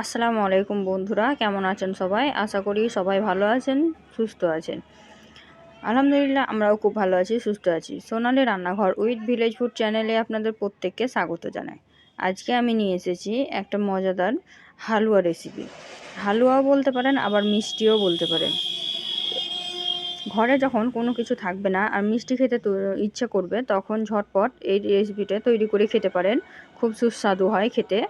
আসসালামু আলাইকুম বন্ধুরা, কেমন আছেন সবাই? আশা করি সবাই ভালো আছেন, সুস্থ আছেন। আলহামদুলিল্লাহ, আমরাও খুব ভালো আছি, সুস্থ আছি। সোনালি রান্নাঘর উইথ ভিলেজ ফুড চ্যানেলে আপনাদের প্রত্যেককে স্বাগত জানাই। আজকে আমি নিয়ে এসেছি একটা মজাদার হালুয়া রেসিপি হালুয়াও বলতে পারেন, আবার মিষ্টিও বলতে পারেন। ঘরে যখন কোনো কিছু থাকবে না আর মিষ্টি খেতে ইচ্ছা করবে, তখন ঝটপট এই রেসিপিটা তৈরি করে খেতে পারেন। খুব সুস্বাদু হয় খেতে।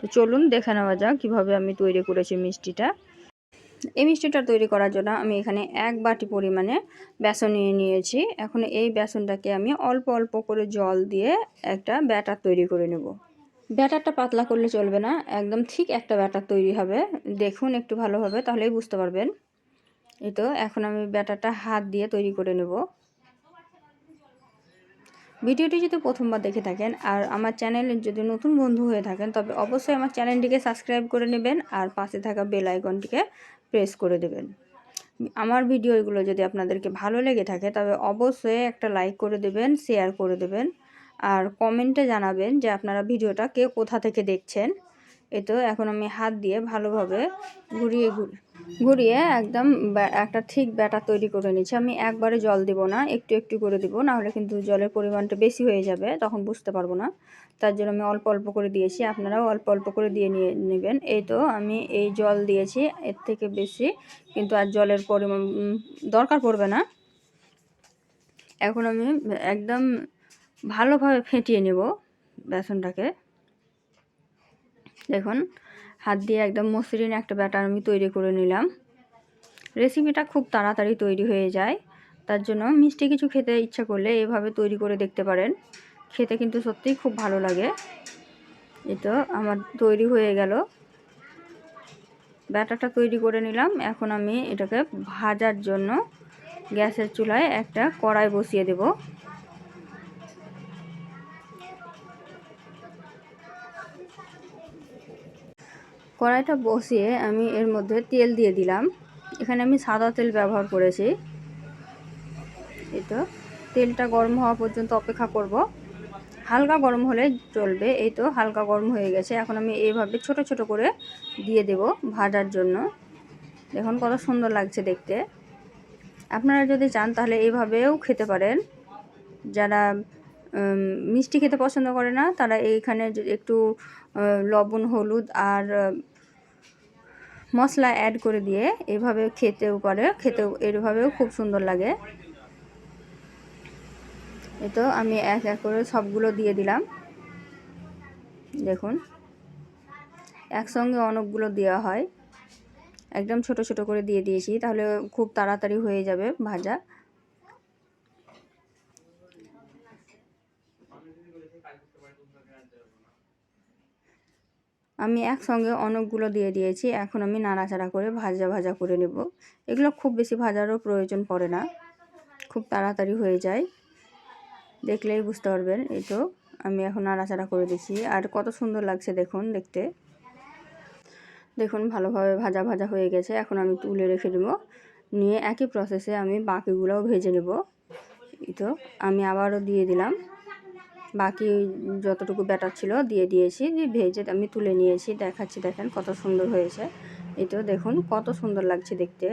তো চলুন দেখে নেওয়া যাক কীভাবে আমি তৈরি করেছি মিষ্টিটা। এই মিষ্টিটা তৈরি করার জন্য আমি এখানে এক বাটি পরিমাণে বেসন নিয়ে নিয়েছি। এখন এই বেসনটাকে আমি অল্প অল্প করে জল দিয়ে একটা ব্যাটার তৈরি করে নেব। ব্যাটারটা পাতলা করলে চলবে না, একদম ঠিক একটা ব্যাটার তৈরি হবে। দেখুন একটু ভালোভাবে, তাহলেই বুঝতে পারবেন। এই তো, এখন আমি ব্যাটারটা হাত দিয়ে তৈরি করে নেব। ভিডিওটি যদি প্রথমবার দেখে থাকেন আর আমার চ্যানেলে যদি নতুন বন্ধু হয়ে থাকেন, তবে অবশ্যই আমার চ্যানেলটিকে সাবস্ক্রাইব করে নেবেন আর পাশে থাকা বেল আইকনটিকে প্রেস করে দেবেন। আমার ভিডিওগুলো যদি আপনাদেরকে ভালো লেগে থাকে, তবে অবশ্যই একটা লাইক করে দেবেন, শেয়ার করে দেবেন আর কমেন্টে জানাবেন যে আপনারা ভিডিওটা কে কোথা থেকে দেখছেন। এ তো এখন আমি হাত দিয়ে ভালোভাবে ঘুরিয়ে ঘুরিয়ে একদম একটা ঠিক ব্যাটার তৈরি করে নিচ্ছি আমি একবারে জল দিব না, একটু একটু করে দিব, নাহলে কিন্তু জলের পরিমাণটা বেশি হয়ে যাবে, তখন বুঝতে পারব না। তার জন্য আমি অল্প অল্প করে দিয়েছি, আপনারাও অল্প অল্প করে দিয়ে নিয়ে নেবেন। এই তো আমি এই জল দিয়েছি, এর থেকে বেশি, কিন্তু আর জলের পরিমাণ দরকার পড়বে না। এখন আমি একদম ভালোভাবে ফেটিয়ে নেব বেসনটাকে। দেখুন, হাত দিয়ে একদম মসৃণ একটা ব্যাটার আমি তৈরি করে নিলাম। রেসিপিটা খুব তাড়াতাড়ি তৈরি হয়ে যায়। তার জন্য মিষ্টি কিছু খেতে ইচ্ছা করলে এভাবে তৈরি করে দেখতে পারেন। খেতে কিন্তু সত্যিই খুব ভালো লাগে। এই তো আমার তৈরি হয়ে গেল। ব্যাটারটা তৈরি করে নিলাম। এখন আমি এটাকে ভাজার জন্য গ্যাসের চুলায় একটা কড়াই বসিয়ে দেব। কড়াইটা বসিয়ে আমি এর মধ্যে তেল দিয়ে দিলাম। এখানে আমি সাদা তেল ব্যবহার করেছি। তো, তেলটা গরম হওয়া পর্যন্ত অপেক্ষা করব। হালকা গরম হলে চলবে। এই তো, হালকা গরম হয়ে গেছে। এখন আমি এইভাবে ছোট ছোট করে দিয়ে দেব ভাজার জন্য। দেখুন কত সুন্দর লাগছে দেখতে। আপনারা যদি চান তাহলে এইভাবেও খেতে পারেন। যারা মিষ্টি খেতে পছন্দ করে না। তারা এইখানে একটু লবণ, হলুদ আর মশলা অ্যাড করে দিয়ে এভাবে খেতেও পারে। খেতেও, এভাবেও খুব সুন্দর লাগে। এ তো আমি এক এক করে সবগুলো দিয়ে দিলাম। দেখুন, একসঙ্গে অনেকগুলো দেওয়া হয়। একদম ছোট ছোট করে দিয়ে দিয়েছি, তাহলে খুব তাড়াতাড়ি হয়ে যাবে ভাজা। আমি একসঙ্গে অনেকগুলো দিয়ে দিয়েছি, এখন আমি নাড়াচাড়া করে ভাজা ভাজা করে নেব। এগুলো খুব বেশি ভাজারও প্রয়োজন পড়ে না, খুব তাড়াতাড়ি হয়ে যায়। দেখলেই বুঝতে পারবেন, এই তো আমি এখন নাড়াচাড়া করে দিচ্ছি। আর কত সুন্দর লাগছে দেখুন, দেখতে। দেখুন, ভালোভাবে ভাজা ভাজা হয়ে গেছে। এখন আমি তুলে রেখে দেব। নিয়ে একই প্রসেসে আমি বাকিগুলোও ভেজে নেব। এই তো, আমি আবারও দিয়ে দিলাম। বাকি যতটুকু ব্যাটার ছিল দিয়ে দিয়েছি, দিয়ে ভেজে আমি তুলে নিয়েছি। দেখাচ্ছি, দেখেন কত সুন্দর হয়েছে। তো দেখুন কত সুন্দর লাগছে দেখতে।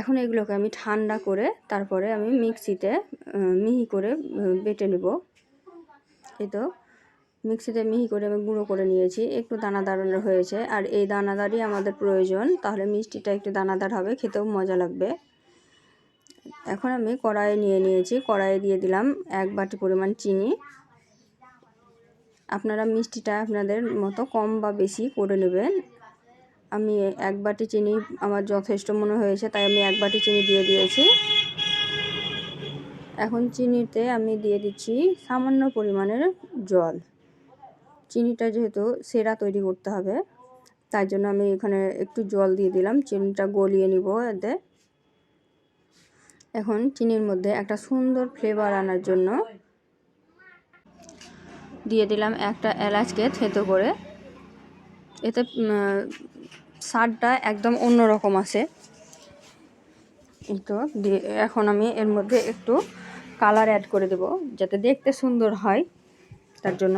এখন এগুলোকে আমি ঠান্ডা করে তারপরে আমি মিক্সিতে মিহি করে বেটে নেব। এই তো মিক্সিতে মিহি করে আমি গুঁড়ো করে নিয়েছি। একটু দানাদার হয়েছে। আর এই দানাদারই আমাদের প্রয়োজন। তাহলে মিষ্টিটা একটু দানাদার হবে, খেতেও মজা লাগবে। এখন আমি কড়াইয়ে নিয়ে নিয়েছি। কড়াইয়ে দিয়ে দিলাম এক বাটি পরিমাণ চিনি। আপনারা মিষ্টিটা আপনাদের মতো কম বা বেশি করে নেবেন। আমি এক বাটি চিনি আমার যথেষ্ট মনে হয়েছে, তাই আমি এক বাটি চিনি দিয়ে দিয়েছি। এখন চিনিতে আমি দিয়ে দিচ্ছি সামান্য পরিমাণের জল। চিনিটা যেহেতু সেরা তৈরি করতে হবে, তাই জন্য আমি এখানে একটু জল দিয়ে দিলাম। চিনিটা গলিয়ে নিব এতে। এখন চিনির মধ্যে একটা সুন্দর ফ্লেভার আনার জন্য দিয়ে দিলাম একটা এলাচকে থেতো করে। এতে স্বাদটা একদম অন্যরকম আছে। তো এখন আমি এর মধ্যে একটু কালার অ্যাড করে দেব, যাতে দেখতে সুন্দর হয় তার জন্য।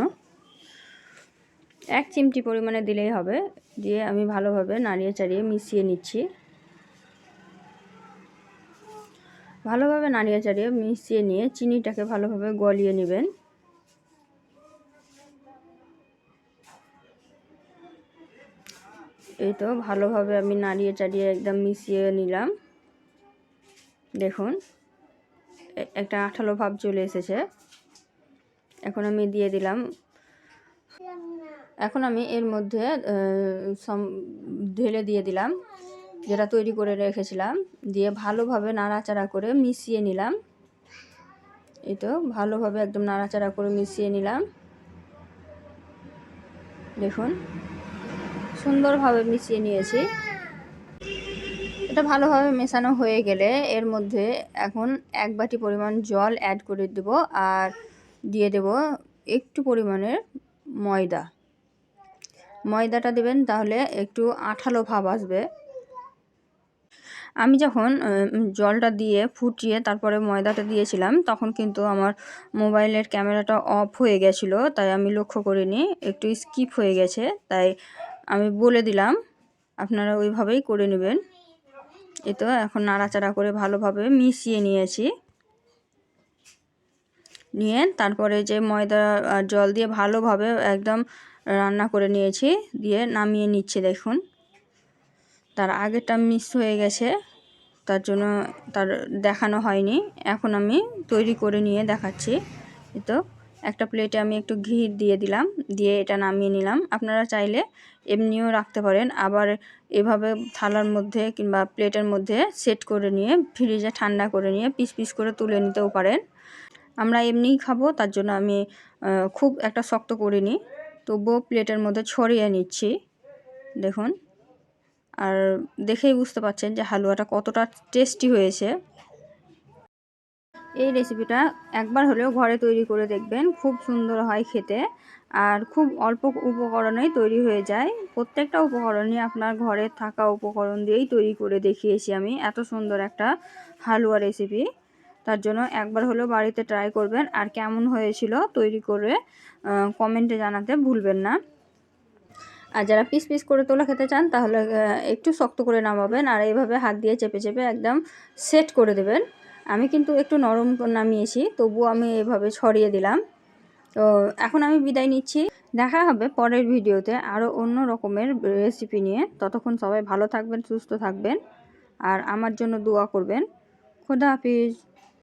এক চিমটি পরিমাণে দিলেই হবে। দিয়ে আমি ভালোভাবে নাড়িয়ে চাড়িয়ে মিশিয়ে নিচ্ছি। ভালোভাবে নাড়িয়ে চাড়িয়ে মিশিয়ে নিয়ে চিনিটাকে ভালোভাবে গলিয়ে নেবেন। এই তো ভালোভাবে আমি নাড়িয়ে চাড়িয়ে একদম মিশিয়ে নিলাম। দেখুন একটা আঠালো ভাব চলে এসেছে। এখন আমি দিয়ে দিলাম। এখন আমি এর মধ্যে ঢেলে দিয়ে দিলাম। যেটা তৈরি করে রেখেছিলাম, দিয়ে ভালোভাবে নাড়াচাড়া করে মিশিয়ে নিলাম। এই তো, ভালোভাবে একদম নাড়াচাড়া করে মিশিয়ে নিলাম। দেখুন, সুন্দরভাবে মিশিয়ে নিয়েছি। এটা ভালোভাবে মেশানো হয়ে গেলে এর মধ্যে এখন এক বাটি পরিমাণ জল অ্যাড করে দেব আর দিয়ে দেব একটু পরিমাণের ময়দা। ময়দাটা দেবেন তাহলে একটু আঠালো ভাব আসবে। আমি যখন জলটা দিয়ে ফুটিয়ে তারপরে ময়দাটা দিয়েছিলাম, তখন কিন্তু আমার মোবাইলের ক্যামেরাটা অফ হয়ে গেছিল, তাই আমি লক্ষ্য করিনি, একটু স্কিপ হয়ে গেছে, তাই আমি বলে দিলাম, আপনারা ওইভাবেই করে নেবেন। এ তো এখন নাড়াচাড়া করে ভালোভাবে মিশিয়ে নিয়েছি। নিয়ে তারপরে যে ময়দা জল দিয়ে ভালোভাবে একদম রান্না করে নিয়েছি, দিয়ে নামিয়ে নিচ্ছে দেখুন। তার আগেরটা মিস হয়ে গেছে, তার জন্য তার দেখানো হয়নি। এখন আমি তৈরি করে নিয়ে দেখাচ্ছি। তো, একটা প্লেটে আমি একটু ঘি দিয়ে দিলাম, দিয়ে এটা নামিয়ে নিলাম। আপনারা চাইলে এমনিও রাখতে পারেন, আবার এভাবে থালার মধ্যে কিংবা প্লেটের মধ্যে সেট করে নিয়ে ফ্রিজে ঠান্ডা করে নিয়ে পিস পিস করে তুলে নিতেও পারেন। আমরা এমনিই খাব, তার জন্য আমি খুব একটা শক্ত করিনি। তবুও প্লেটের মধ্যে ছড়িয়ে নিচ্ছি। দেখুন। আর দেখেই বুঝতে পারছেন যে হালুয়াটা কতটা টেস্টি হয়েছে। এই রেসিপিটা একবার হলেও ঘরে তৈরি করে দেখবেন, খুব সুন্দর হয় খেতে আর খুব অল্প উপকরণেই তৈরি হয়ে যায়। প্রত্যেকটা উপকরণই আপনার ঘরে থাকা উপকরণ দিয়েই তৈরি করে দেখিয়েছি আমি, এত সুন্দর একটা হালুয়া রেসিপি তার জন্য একবার হলেও বাড়িতে ট্রাই করবেন আর কেমন হয়েছিল তৈরি করে কমেন্টে জানাতে ভুলবেন না। আর যারা পিস পিস করে তোলা খেতে চান, তাহলে একটু শক্ত করে নামাবেন আর এইভাবে হাত দিয়ে চেপে চেপে একদম সেট করে দেবেন। আমি কিন্তু একটু নরম নামিয়েছি তবুও আমি এভাবে ছড়িয়ে দিলাম। তো এখন আমি বিদায় নিচ্ছি। দেখা হবে পরের ভিডিওতে আরও অন্য রকমের রেসিপি নিয়ে। ততক্ষণ সবাই ভালো থাকবেন, সুস্থ থাকবেন আর আমার জন্য দোয়া করবেন। খোদা হাফিজ।